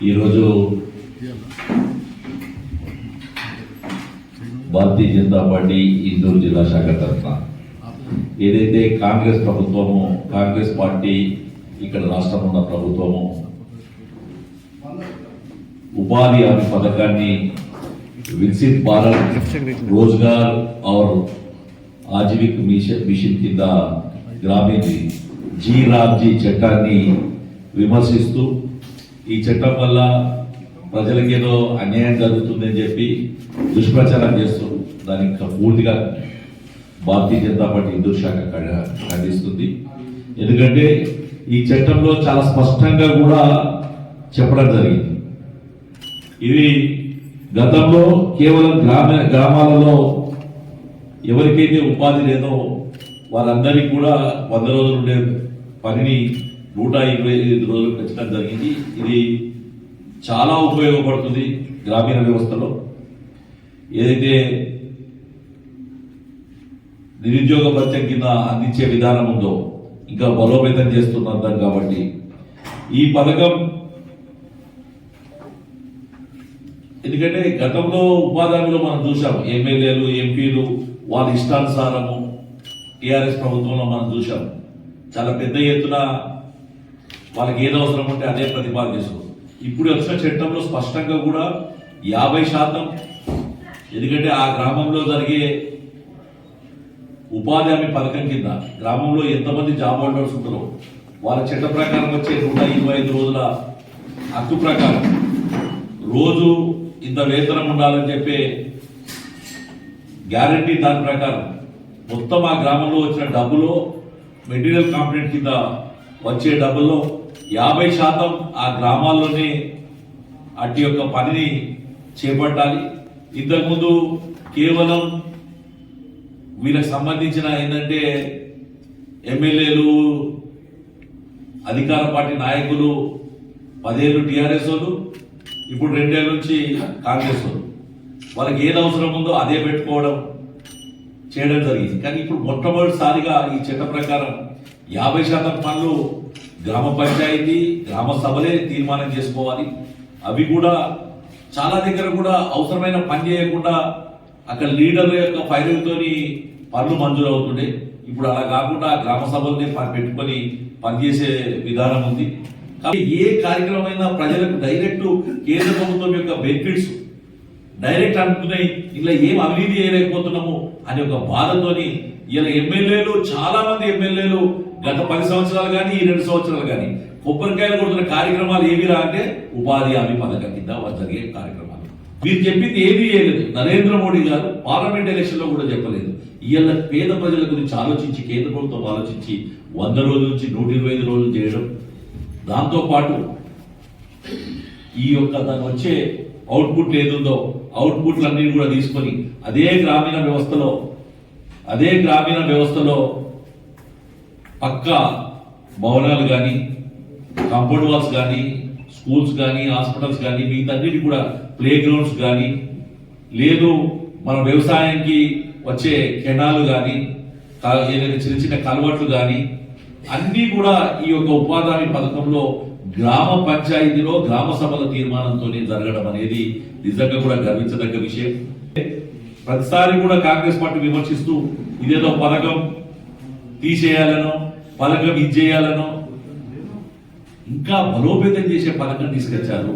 ఈరోజు భారతీయ జనతా పార్టీ ఇందూరు జిల్లా శాఖ తరఫున. ఏదైతే కాంగ్రెస్ ప్రభుత్వము కాంగ్రెస్ పార్టీ ఇక్కడ రాష్ట్రంలో ఉన్న ప్రభుత్వము ఉపాధి హామీ పథకాన్ని వికసిత్ భారత్ రోజ్గార్ ఆర్ ఆజీవిక మిషన్ మిషన్ కింద గ్రామీణ జీ రామ్జీ చట్టాన్ని విమర్శిస్తూ ఈ చట్టం వల్ల ప్రజలకి ఏదో అన్యాయం జరుగుతుందని చెప్పి దుష్ప్రచారం చేస్తూ దానికి పూర్తిగా భారతీయ జనతా పార్టీ హిందూ శాఖ ఖండిస్తుంది. ఎందుకంటే ఈ చట్టంలో చాలా స్పష్టంగా కూడా చెప్పడం జరిగింది. ఇది గతంలో కేవలం గ్రామ గ్రామాలలో ఎవరికైతే ఉపాధి లేదో వారందరికీ కూడా వంద రోజులు ఉండే పనిని నూట ఇరవై ఐదు రోజులు పెంచడం జరిగింది. ఇది చాలా ఉపయోగపడుతుంది గ్రామీణ వ్యవస్థలో. ఏదైతే నిరుద్యోగ భత్యం కింద అందించే విధానం ఉందో ఇంకా బలోపేతం చేస్తున్నారు కాబట్టి ఈ పథకం ఎందుకంటే గతంలో ఉపాధి మనం చూసాం ఎమ్మెల్యేలు ఎంపీలు వాళ్ళ ఇష్టానుసారము టీఆర్ఎస్ ప్రభుత్వంలో మనం చూసాం చాలా పెద్ద ఎత్తున వాళ్ళకి ఏది అవసరం ఉంటే అదే ప్రతిపాదన చేసుకోవచ్చు. ఇప్పుడు వచ్చిన చట్టంలో స్పష్టంగా కూడా యాభై శాతం ఎందుకంటే ఆ గ్రామంలో జరిగే ఉపాధి హామీ పథకం కింద గ్రామంలో ఎంతమంది జాబ్ హోల్డర్స్ ఉంటారో వాళ్ళ చట్ట ప్రకారం వచ్చే నూట ఇరవై ఐదు రోజుల హక్కు ప్రకారం రోజు ఇంత వేతనం ఉండాలని చెప్పే గ్యారంటీ దాని ప్రకారం మొత్తం ఆ గ్రామంలో వచ్చిన డబ్బులో మెటీరియల్ కాంపనెంట్ కింద వచ్చే డబ్బులో యాభై శాతం ఆ గ్రామాల్లోనే అటు యొక్క పనిని చేపట్టాలి. ఇంతకుముందు కేవలం వీళ్ళకి సంబంధించిన ఏంటంటే ఎమ్మెల్యేలు అధికార పార్టీ నాయకులు పదేళ్ళు టీఆర్ఎస్ వాళ్ళు ఇప్పుడు రెండేళ్ళ నుంచి కాంగ్రెస్ వాళ్ళు. వాళ్ళకి ఏది అవసరం ఉందో అదే పెట్టుకోవడం చేయడం జరిగింది. కానీ ఇప్పుడు మొట్టమొదటిసారిగా ఈ చట్ట ప్రకారం యాభై శాతం పనులు గ్రామ పంచాయతీ గ్రామ సభలే తీర్మానం చేసుకోవాలి. అవి కూడా చాలా దగ్గర కూడా అవసరమైన పని చేయకుండా అక్కడ లీడర్ల యొక్క ఫైరింగ్తోని పనులు మంజూరు అవుతుండే ఇప్పుడు అలా కాకుండా గ్రామ సభల్ని పని పెట్టుకొని పనిచేసే విధానం ఉంది. కాబట్టి ఏ కార్యక్రమం అయినా ప్రజలకు డైరెక్ట్ కేంద్ర ప్రభుత్వం యొక్క బెనిఫిట్స్ డైరెక్ట్ అంటున్నాయి ఇలా ఏం అవినీతి చేయలేకపోతున్నాము? అనే ఒక బాధతోని ఇలా ఎమ్మెల్యేలు చాలా మంది ఎమ్మెల్యేలు గత పది సంవత్సరాలు కానీ ఈ రెండు సంవత్సరాలు కానీ కొబ్బరికాయలు కొడుతున్న కార్యక్రమాలు ఏవిరా అంటే ఉపాధి హామీ పథకం కింద జరిగే కార్యక్రమాలు. వీరు చెప్పింది ఏమీ చేయలేదు. నరేంద్ర మోడీ గారు పార్లమెంట్ ఎలక్షన్లో కూడా చెప్పలేదు. ఇవాళ పేద ప్రజల గురించి ఆలోచించి కేంద్ర ప్రభుత్వం ఆలోచించి వంద రోజుల నుంచి నూట ఇరవై ఐదు రోజులు చేయడం. దాంతో పాటు ఈ యొక్క దాని వచ్చే అవుట్పుట్ ఏదుందో అవుట్పుట్లన్నీ కూడా తీసుకొని అదే గ్రామీణ వ్యవస్థలో అదే గ్రామీణ వ్యవస్థలో పక్క భవనాలు కానీ కాంపౌండ్ వాల్స్ కానీ స్కూల్స్ కానీ హాస్పిటల్స్ కానీ మిగతాన్నిటి కూడా ప్లే గ్రౌండ్స్ కానీ లేదు మన వ్యవసాయానికి వచ్చే కెనాలు కానీ ఏదైనా చిన్న చిన్న కలవట్లు కానీ అన్నీ కూడా ఈ యొక్క ఉపాధి పథకంలో గ్రామ పంచాయతీలో గ్రామ సభల తీర్మానంతోనే జరగడం అనేది నిజంగా కూడా గర్వించదగ్గ విషయం. ప్రతిసారి కూడా కాంగ్రెస్ పార్టీ విమర్శిస్తూ ఇదేదో పథకం తీసేయాలనో పథకం ఇది చేయాలనో ఇంకా బలోపేతం చేసే పథకం తీసుకొచ్చారు.